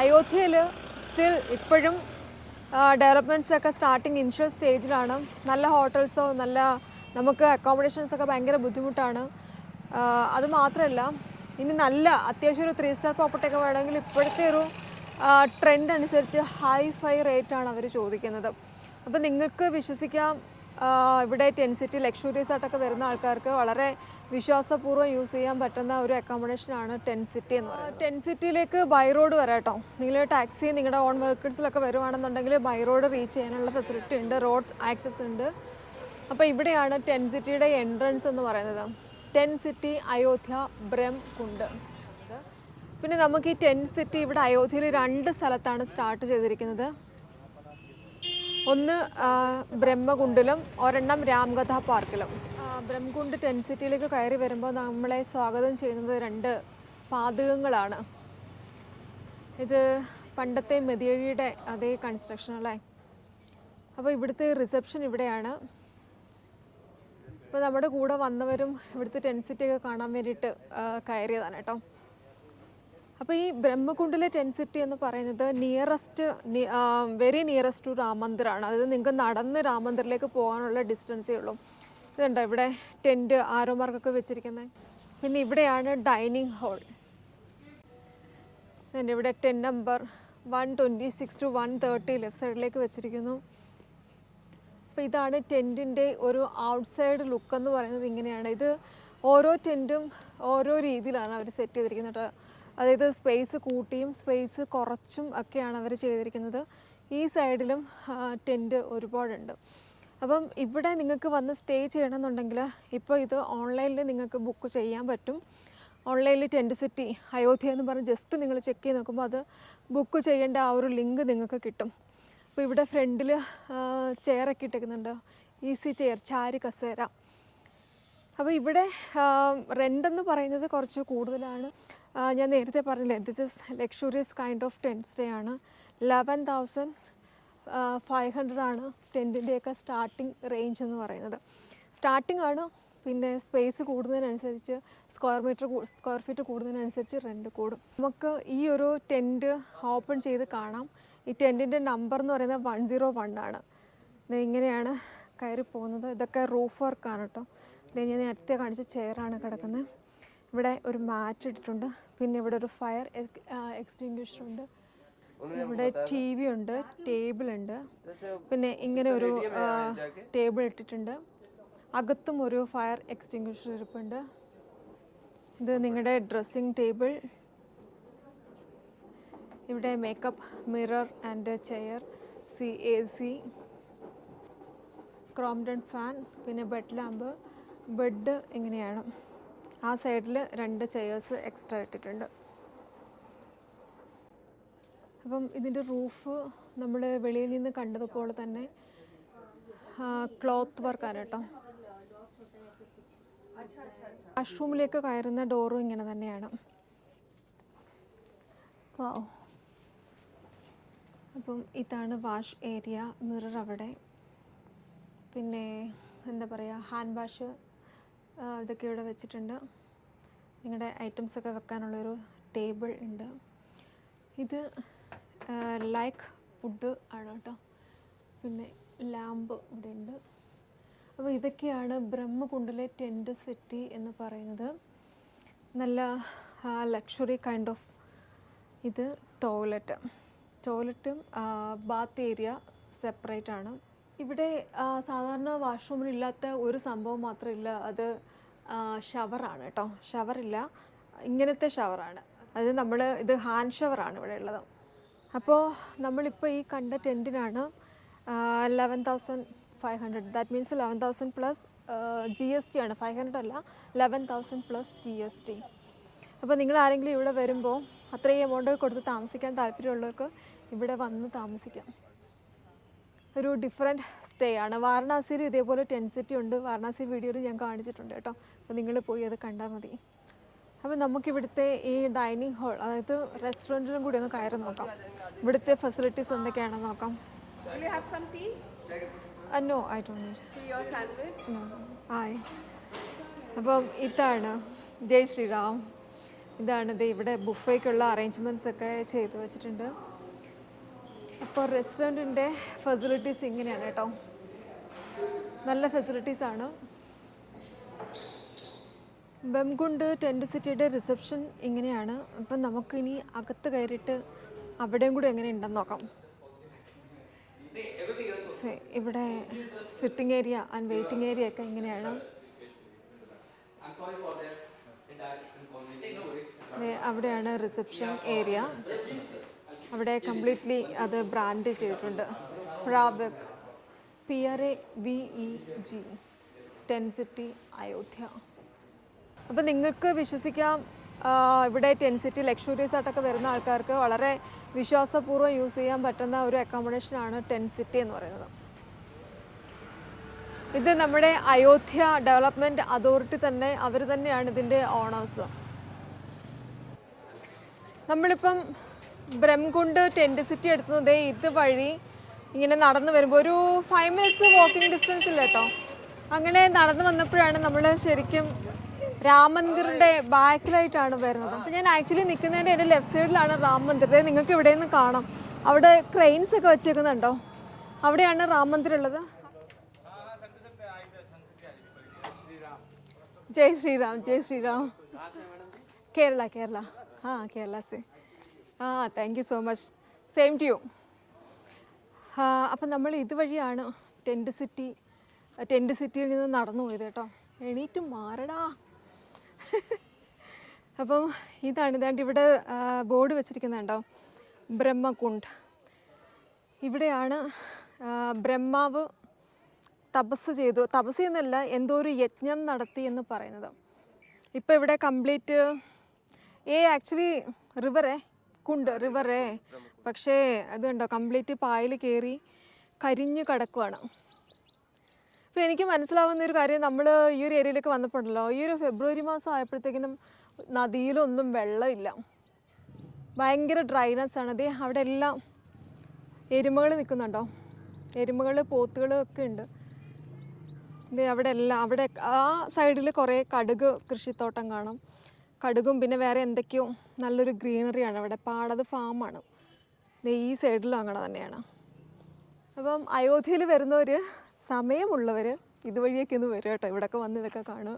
അയോധ്യയിൽ സ്റ്റിൽ ഇപ്പോഴും ഡെവലപ്മെന്റ്സ് ഒക്കെ സ്റ്റാർട്ടിങ് ഇനിഷ്യൽ സ്റ്റേജിലാണ് നല്ല ഹോട്ടൽസോ നല്ല നമുക്ക് അക്കോമഡേഷൻസ് ഒക്കെ ഭയങ്കര ബുദ്ധിമുട്ടാണ്. അത് മാത്രമല്ല ഇനി നല്ല അത്യാവശ്യം ഒരു ത്രീ സ്റ്റാർ പ്രോപ്പർട്ടി ഒക്കെ വേണമെങ്കിൽ ഇപ്പോഴത്തെ ഒരു ട്രെൻഡ് അനുസരിച്ച് ഹൈ ഫൈ റേറ്റ് ആണ് അവർ ചോദിക്കുന്നത്. അപ്പോൾ നിങ്ങൾക്ക് വിശ്വസിക്കാം ഇവിടെ ടെൻസിറ്റി ലക്ഷറീസ് ആയിട്ടൊക്കെ വരുന്ന ആൾക്കാർക്ക് വളരെ വിശ്വാസപൂർവം യൂസ് ചെയ്യാൻ പറ്റുന്ന ഒരു അക്കോമഡേഷൻ ആണ് ടെൻ സിറ്റി എന്ന് പറയുന്നത്. ടെൻ സിറ്റിയിലേക്ക് ബൈ റോഡ് വരാം കേട്ടോ. നിങ്ങൾ ടാക്സി നിങ്ങളുടെ ഓൺ വെഹിക്കിൾസിലൊക്കെ വരുവാണെന്നുണ്ടെങ്കിൽ ബൈ റോഡ് റീച്ച് ചെയ്യാനുള്ള ഫെസിലിറ്റി ഉണ്ട് റോഡ് ആക്സസ് ഉണ്ട്. അപ്പോൾ ഇവിടെയാണ് ടെൻ സിറ്റിയുടെ എൻട്രൻസ് എന്ന് പറയുന്നത്. ടെൻ സിറ്റി അയോധ്യ ബ്രം കുണ്ട് പിന്നെ നമുക്ക് ഈ ടെൻ സിറ്റി ഇവിടെ അയോധ്യയിൽ രണ്ട് സ്ഥലത്താണ് സ്റ്റാർട്ട് ചെയ്തിരിക്കുന്നത്. ഒന്ന് ബ്രഹ്മകുണ്ടിലും ഒരെണ്ണം രാംകഥ പാർക്കിലും. ബ്രഹ്മകുണ്ട് ടെൻ സിറ്റിയിലേക്ക് കയറി വരുമ്പോൾ നമ്മളെ സ്വാഗതം ചെയ്യുന്നത് രണ്ട് പാതകങ്ങളാണ്. ഇത് പണ്ടത്തെ മെതിയഴിയുടെ അതേ കൺസ്ട്രക്ഷൻ അല്ലേ? അപ്പോൾ ഇവിടുത്തെ റിസപ്ഷൻ ഇവിടെയാണ്. അപ്പോൾ നമ്മുടെ കൂടെ വന്നവരും ഇവിടുത്തെ ടെൻ സിറ്റിയൊക്കെ കാണാൻ വേണ്ടിയിട്ട് കയറിയതാണ് കേട്ടോ. അപ്പോൾ ഈ ബ്രഹ്മകുണ്ടിലെ ടെൻസിറ്റി എന്ന് പറയുന്നത് nearest very nearest to Ram മന്ദിറാണ് അതായത് നിങ്ങൾക്ക് നടന്ന് രാമന്ദിറിലേക്ക് പോകാനുള്ള ഡിസ്റ്റൻസേ ഉള്ളൂ ഇതുണ്ടോ ഇവിടെ ടെന്റ് ആരോമാർക്കൊക്കെ വെച്ചിരിക്കുന്നത് പിന്നെ ഇവിടെയാണ് ഡൈനിങ് ഹാൾ പിന്നെ ഇവിടെ ten number one twenty six to one thirty left സൈഡിലേക്ക് വെച്ചിരിക്കുന്നു. അപ്പോൾ ഇതാണ് ടെന്റിന്റെ ഒരു ഔട്ട്സൈഡ് ലുക്ക് എന്ന് പറയുന്നത് ഇങ്ങനെയാണ്. ഇത് ഓരോ ടെന്റും ഓരോ രീതിയിലാണ് അവർ സെറ്റ് ചെയ്തിരിക്കുന്നത്. കേട്ടോ. അതായത് സ്പേസ് കൂട്ടിയും സ്പേസ് കുറച്ചും ഒക്കെയാണ് അവർ ചെയ്തിരിക്കുന്നത്. ഈ സൈഡിലും ടെന്റ് ഒരുപാടുണ്ട്. അപ്പം ഇവിടെ നിങ്ങൾക്ക് വന്ന് സ്റ്റേ ചെയ്യണമെന്നുണ്ടെങ്കിൽ ഇപ്പോൾ ഇത് ഓൺലൈനിൽ നിങ്ങൾക്ക് ബുക്ക് ചെയ്യാൻ പറ്റും. ഓൺലൈനിൽ ടെന്റ് സിറ്റി അയോധ്യ എന്ന് പറഞ്ഞ് ജസ്റ്റ് നിങ്ങൾ ചെക്ക് ചെയ്ത് നോക്കുമ്പോൾ അത് ബുക്ക് ചെയ്യേണ്ട ആ ഒരു ലിങ്ക് നിങ്ങൾക്ക് കിട്ടും. അപ്പോൾ ഇവിടെ ഫ്രണ്ടിൽ ചെയറൊക്കെ ഇട്ടേക്കുന്നുണ്ട്. ഈസി ചെയർ ചാരി കസേര. അപ്പോൾ ഇവിടെ റെന്റ് എന്ന് പറയുന്നത് കുറച്ച് കൂടുതലാണ്. ഞാൻ നേരത്തെ പറഞ്ഞില്ലേ this is luxurious kind of tent stay ആണ്. ലെവൻ തൗസൻഡ് ഫൈവ് ഹൺഡ്രഡ് ആണ് ടെന്റിന്റെയൊക്കെ സ്റ്റാർട്ടിങ് റേഞ്ച് എന്ന് പറയുന്നത്. സ്റ്റാർട്ടിംഗ് ആണ് പിന്നെ സ്പേസ് കൂടുന്നതിനനുസരിച്ച് സ്ക്വയർ മീറ്റർ സ്ക്വയർ ഫീറ്റ് കൂടുന്നതിനനുസരിച്ച് റെന്റ് കൂടും. നമുക്ക് ഈ ഒരു ടെന്റ് ഓപ്പൺ ചെയ്ത് കാണാം. ഈ ടെന്റിന്റെ നമ്പർ എന്ന് പറയുന്നത് വൺ സീറോ വൺ ആണ്. ഇങ്ങനെയാണ് കയറി പോകുന്നത് ഇതൊക്കെ റൂഫ് വർക്കാണ് കേട്ടോ. ഞാൻ നേരത്തെ കാണിച്ച ചെയറാണ് കിടക്കുന്നത്. ഇവിടെ ഒരു മാറ്റ് ഇട്ടിട്ടുണ്ട്. പിന്നെ ഇവിടെ ഒരു ഫയർ എക്സ്റ്റിങ്ക്വിഷർ ഉണ്ട്. ഇവിടെ ടി വി ഉണ്ട് ടേബിൾ ഉണ്ട്. പിന്നെ ഇങ്ങനെ ഒരു ടേബിൾ ഇട്ടിട്ടുണ്ട്. അകത്തും ഒരു ഫയർ എക്സ്റ്റിങ്ക്വിഷർ ഇരിപ്പുണ്ട്. ഇത് നിങ്ങളുടെ ഡ്രസ്സിംഗ് ടേബിൾ ഇവിടെ makeup mirror and chair C A C ക്രോംഡൺ fan പിന്നെ ബെഡ് ലാമ്പ് ബെഡ് ഇങ്ങനെയാണ് ആ സൈഡിൽ രണ്ട് ചെയേഴ്സ് എക്സ്ട്രാ ഇട്ടിട്ടുണ്ട്. അപ്പം ഇതിന്റെ റൂഫ് നമ്മൾ വെളിയിൽ നിന്ന് കണ്ടതുപോലെ തന്നെ ക്ലോത്ത് വർക്കാണ് കേട്ടോ. വാഷ്റൂമിലേക്ക് കയറുന്ന ഡോറും ഇങ്ങനെ തന്നെയാണ്. വാവ് അപ്പം ഇതാണ് വാഷ് ഏരിയ മിറർ അവിടെ. പിന്നെ എന്താ പറയുക ഹാൻഡ് വാഷ് ഇതൊക്കെ ഇവിടെ വെച്ചിട്ടുണ്ട്. നിങ്ങളുടെ ഐറ്റംസ് ഒക്കെ വെക്കാനുള്ളൊരു ടേബിൾ ഉണ്ട്. ഇത് ലൈക്ക് ഫുഡ് ആണ് കേട്ടോ. പിന്നെ ലാമ്പ് ഇവിടെ ഉണ്ട്. അപ്പോൾ ഇതൊക്കെയാണ് ബ്രഹ്മകുണ്ടിലെ ടെന്റ് സിറ്റി എന്ന് പറയുന്നത്. നല്ല ലക്ഷറി കൈൻഡ് ഓഫ് ഇത് ടോയ്ലറ്റ് ടോയ്ലറ്റും ബാത്ത് ഏരിയ സെപ്പറേറ്റ് ആണ്. ഇവിടെ സാധാരണ വാഷ്റൂമിൽ ഇല്ലാത്ത ഒരു സംഭവം മാത്രമില്ല. അത് ഷവറാണ് കേട്ടോ. ഷവറില്ല. ഇങ്ങനത്തെ ഷവറാണ്. അത് നമ്മൾ ഇത് ഹാൻഡ് ഷവറാണ് ഇവിടെ ഉള്ളത്. അപ്പോൾ നമ്മളിപ്പോൾ ഈ കണ്ട ടെന്റിനാണ് eleven thousand five hundred that means eleven thousand plus G S T ആണ്. ഫൈവ് ഹൺഡ്രഡ് അല്ല eleven thousand plus G S T അപ്പോൾ നിങ്ങൾ ആരെങ്കിലും ഇവിടെ വരുമ്പോൾ അത്രയും എമൗണ്ട് കൊടുത്ത് താമസിക്കാൻ താല്പര്യമുള്ളവർക്ക് ഇവിടെ വന്ന് താമസിക്കാം. ഒരു ഡിഫറെന്റ് സ്റ്റേ ആണ്. വാരണാസിയിൽ ഇതേപോലെ ടെൻസിറ്റി ഉണ്ട്. വാരണാസി വീഡിയോയിൽ ഞാൻ കാണിച്ചിട്ടുണ്ട് കേട്ടോ. അപ്പോൾ നിങ്ങൾ പോയി അത് കണ്ടാൽ മതി. അപ്പോൾ നമുക്കിവിടുത്തെ ഈ ഡൈനിങ് ഹാൾ അതായത് റെസ്റ്റോറന്റിലും കൂടി ഒന്ന് കയറി നോക്കാം. ഇവിടുത്തെ ഫെസിലിറ്റീസ് എന്തൊക്കെയാണെന്ന് നോക്കാം? നോ ഐ ഡോണ്ട് അപ്പം ഇതാണ്. ജയ് ശ്രീറാം. ഇതാണ് ഇത് ഇവിടെ ബുഫേക്കുള്ള അറേഞ്ച്മെന്റ്സ് ഒക്കെ ചെയ്തു വെച്ചിട്ടുണ്ട്. അപ്പോൾ റെസ്റ്റോറന്റിന്റെ ഫെസിലിറ്റീസ് ഇങ്ങനെയാണ് കേട്ടോ. നല്ല ഫെസിലിറ്റീസ് ആണ്. ബംകുണ്ട് ടെന്റ് സിറ്റിയുടെ റിസപ്ഷൻ ഇങ്ങനെയാണ്. അപ്പം നമുക്കിനി അകത്ത് കയറിയിട്ട് അവിടെയും കൂടി എങ്ങനെ ഉണ്ടെന്ന് നോക്കാം. ഇവിടെ sitting area and waiting area ഒക്കെ ഇങ്ങനെയാണ്. അവിടെയാണ് റിസപ്ഷൻ ഏരിയ. അവിടെ കംപ്ലീറ്റ്ലി അത് ബ്രാൻഡ് ചെയ്തിട്ടുണ്ട്. റാബക് P R A V E G tent city Ayodhya അപ്പം നിങ്ങൾക്ക് വിശ്വസിക്കാം ഇവിടെ ടെൻ സിറ്റി ലക്ഷറീസ് ആയിട്ടൊക്കെ വരുന്ന ആൾക്കാർക്ക് വളരെ വിശ്വാസപൂർവം യൂസ് ചെയ്യാൻ പറ്റുന്ന ഒരു അക്കോമഡേഷനാണ് ടെൻ സിറ്റി എന്ന് പറയുന്നത്. ഇത് നമ്മുടെ അയോധ്യ ഡെവലപ്മെന്റ് അതോറിറ്റി തന്നെ അവർ തന്നെയാണ് ഇതിന്റെ ഓണേഴ്സ് നമ്മളിപ്പം ബ്രഹ്മകുണ്ട് ടെന്റ് സിറ്റി എടുത്തത് ഇത് വഴി ഇങ്ങനെ നടന്നു വരുമ്പോൾ ഒരു ഫൈവ് മിനിറ്റ്സ് വാക്കിംഗ് ഡിസ്റ്റൻസ് ഇല്ല കേട്ടോ അങ്ങനെ നടന്നു വന്നപ്പോഴാണ് നമ്മൾ ശരിക്കും രാം മന്ദിറിന്റെ ബാക്കിലായിട്ടാണ് വരുന്നത്. അപ്പം ഞാൻ ആക്ച്വലി നിൽക്കുന്നതിന്റെ എന്റെ ലെഫ്റ്റ് സൈഡിലാണ് റാം മന്ദിർ നിങ്ങൾക്ക് ഇവിടെ നിന്ന് കാണാം. അവിടെ ക്രെയിൻസ് ഒക്കെ വെച്ചേക്കുന്നുണ്ടോ? അവിടെയാണ് റാം മന്ദിർ ഉള്ളത്. ജയ് ശ്രീറാം ജയ് ശ്രീറാം കേരള കേരള. ആ കേരള സേ. ആ thank you so much same to you അപ്പം നമ്മൾ ഇതുവഴിയാണ് ടെന്റ് സിറ്റി ടെന്റ് സിറ്റിയിൽ നിന്ന് നടന്നു പോയത് കേട്ടോ. എണീറ്റ് മാറടാ. അപ്പം ഇതാണ് ഇതാണ്ട് ഇവിടെ ബോർഡ് വെച്ചിരിക്കുന്നുണ്ടോ ബ്രഹ്മകുണ്ട്. ഇവിടെയാണ് ബ്രഹ്മാവ് തപസ് ചെയ്തു. തപസ് എന്നല്ല എന്തോ ഒരു യജ്ഞം നടത്തി എന്ന് പറയുന്നത്. ഇപ്പോൾ ഇവിടെ കംപ്ലീറ്റ് ഏ ആക്ച്വലി റിവറേ കുണ്ട് റിവറേ പക്ഷേ അതുണ്ടോ കംപ്ലീറ്റ് പായൽ കയറി കരിഞ്ഞു കിടക്കുവാണ്. അപ്പോൾ എനിക്ക് മനസ്സിലാവുന്ന ഒരു കാര്യം നമ്മൾ ഈ ഒരു ഏരിയയിലേക്ക് വന്നപ്പോഴല്ലോ ഈ ഒരു ഫെബ്രുവരി മാസം ആയപ്പോഴത്തേക്കിനും നദിയിലൊന്നും വെള്ളമില്ല. ഭയങ്കര ഡ്രൈനസ് ആണ്. അതേ അവിടെ എല്ലാം എരുമകൾ നിൽക്കുന്നുണ്ടോ? എരുമകൾ പോത്തുകൾ ഒക്കെ ഉണ്ട്. ദേ അവിടെ എല്ലാം അവിടെ ആ സൈഡിൽ കുറേ കടുക് കൃഷിത്തോട്ടം കാണാം. കടുകും പിന്നെ വേറെ എന്തൊക്കെയോ നല്ലൊരു ഗ്രീനറിയാണ് അവിടെ പാടത് ഫാമാണ് ഈ സൈഡിലും അങ്ങനെ തന്നെയാണ്. അപ്പം അയോധ്യയിൽ വരുന്നവർ സമയമുള്ളവർ ഇതുവഴിയൊക്കെ ഒന്ന് വരും കേട്ടോ ഇവിടെയൊക്കെ വന്ന് ഇതൊക്കെ കാണുക.